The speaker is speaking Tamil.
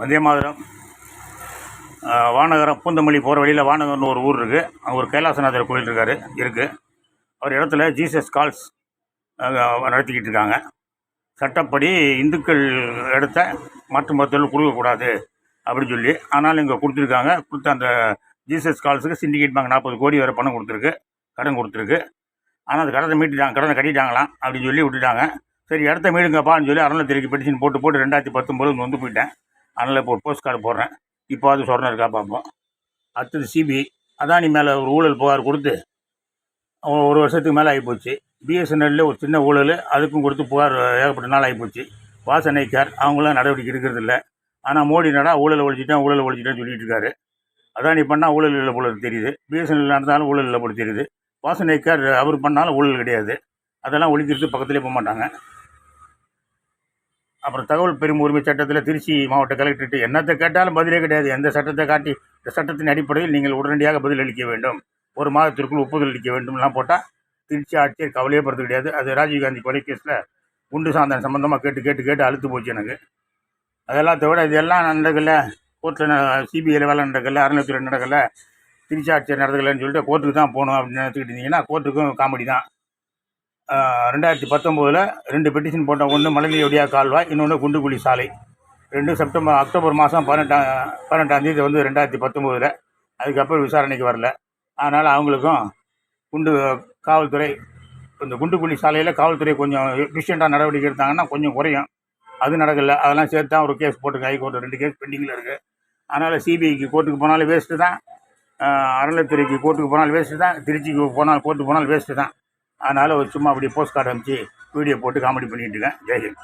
வந்தே வானகரம் பூந்தமல்லி போகிற வழியில் வானகரம்னு ஒரு ஊர் இருக்குது அங்கே ஒரு கைலாசநாதர் கோயில் இருக்கார் இருக்குது அவர் இடத்துல ஜீசஸ் கால்ஸ் நடத்திக்கிட்டு இருக்காங்க. சட்டப்படி இந்துக்கள் இடத்த மாற்று மருத்துவர்கள் கொடுக்கக்கூடாது அப்படின்னு சொல்லி ஆனாலும் இங்கே கொடுத்துருக்காங்க. கொடுத்த அந்த ஜீசஸ் கால்ஸுக்கு சிண்டிகேட் பேங்க் நாற்பது கோடி வரை பணம் கொடுத்துருக்கு கடன் கொடுத்துருக்கு. ஆனால் அந்த கடனை மீட்டுட்டாங்க கடனை கட்டிட்டாங்களாம் அப்படின்னு சொல்லி விட்டுட்டாங்க. சரி இடத்த மீடுங்கப்பான்னு சொல்லி அறநிலைத்துறைக்கு பெட்டிஷன் போட்டு போட்டு ரெண்டாயிரத்தி பத்தொம்போது வந்து போயிட்டேன். அதனால் இப்போ ஒரு போஸ்ட் கார்டு போடுறேன். இப்போ அது சொரணம் இருக்கா பார்ப்போம். அடுத்தது சிபிஐ அதானி மேலே ஒரு ஊழல் புகார் கொடுத்து ஒரு வருஷத்துக்கு மேலே ஆகிப்போச்சு பிஎஸ்என்எல்ல ஒரு சின்ன ஊழல் அதுக்கும் கொடுத்து புகார் ஏகப்பட்ட நாள் ஆகிப்போச்சு வாசனைக்கார் அவங்களாம் நடவடிக்கை எடுக்கிறது இல்லை. ஆனால் மோடி நடா ஊழல் ஒழிச்சிட்டேன் ஊழல் ஒழிச்சிட்டேன்னு சொல்லிட்டு இருக்காரு. அதானி பண்ணால் ஊழல் இல்லை போல தெரியுது. பிஎஸ்என்எல் நடந்தாலும் ஊழல் இல்லை போல தெரியுது. வாசனைக்கார் அவர் பண்ணாலும் ஊழல் கிடையாது. அதெல்லாம் ஒழிக்கிறது பக்கத்துலேயே போக மாட்டாங்க. அப்புறம் தகவல் பெரும் உரிமை சட்டத்தில் திருச்சி மாவட்ட கலெக்டர்கிட்ட என்னத்தை கேட்டாலும் பதிலே கிடையாது. எந்த சட்டத்தை காட்டி இந்த சட்டத்தின் அடிப்படையில் நீங்கள் உடனடியாக பதில் அளிக்க வேண்டும். ஒரு மாதத்திற்குள் ஒப்புதல் அளிக்க வேண்டும்லாம் போட்டால் திருச்சி ஆட்சியர் கவலையே படுத்த கிடையாது. அது ராஜீவ்காந்தி கொலை கேஸில் குண்டு சாந்தன் சம்மந்தமாக கேட்டு கேட்டு கேட்டு அழுத்து போச்சு எனக்கு. அதெல்லாம் தவிர இதெல்லாம் நடக்கல. கோர்ட்டில் சிபிஐயில் வேலை நடக்கல. அறநிலைத்துறை நடக்கல. திருச்சி ஆட்சியர் நடக்கலைன்னு சொல்லிட்டு கோர்ட்டுக்கு தான் போகணும் அப்படின்னு நினச்சிக்கிட்டு இருந்தீங்கன்னா கோர்ட்டுக்கும் காமெடி தான். ரெண்டாயிரத்தி பத்தொம்போதில் ரெண்டு பெட்டிஷன் போட்ட ஒன்று மலைநீடியா கால்வாய் இன்னொன்று குண்டுக்குழி சாலை. ரெண்டு செப்டம்பர் அக்டோபர் மாதம் பதினெட்டாம் பதினெட்டாம் தேதி வந்து ரெண்டாயிரத்தி பத்தொம்போதில். அதுக்கப்புறம் விசாரணைக்கு வரல. அதனால் அவங்களுக்கும் குண்டு காவல்துறை இந்த குண்டுக்குழி சாலையில் காவல்துறை கொஞ்சம் எஃபிஷியண்ட்டாக நடவடிக்கை எடுத்தாங்கன்னா கொஞ்சம் குறையும். அது நடக்கலை. அதெல்லாம் சேர்த்து தான் ஒரு கேஸ் போட்டுருக்கு ஹைகோர்ட்டு ரெண்டு கேஸ் பெண்டிங்கில் இருக்குது அதனால் சிபிஐக்கு கோர்ட்டுக்கு போனாலும் வேஸ்ட்டு தான். அறநிலைத்துறைக்கு கோர்ட்டுக்கு போனாலும் வேஸ்ட்டு தான். திருச்சிக்கு போனால் கோர்ட்டுக்கு போனாலும் வேஸ்ட்டு தான். அதனால் ஒரு சும்மா அப்படியே போஸ்ட் கார்டு அனுப்பிச்சு வீடியோ போட்டு காமெடி பண்ணிகிட்டு இருக்கேன். ஜெய்ஹிந்த்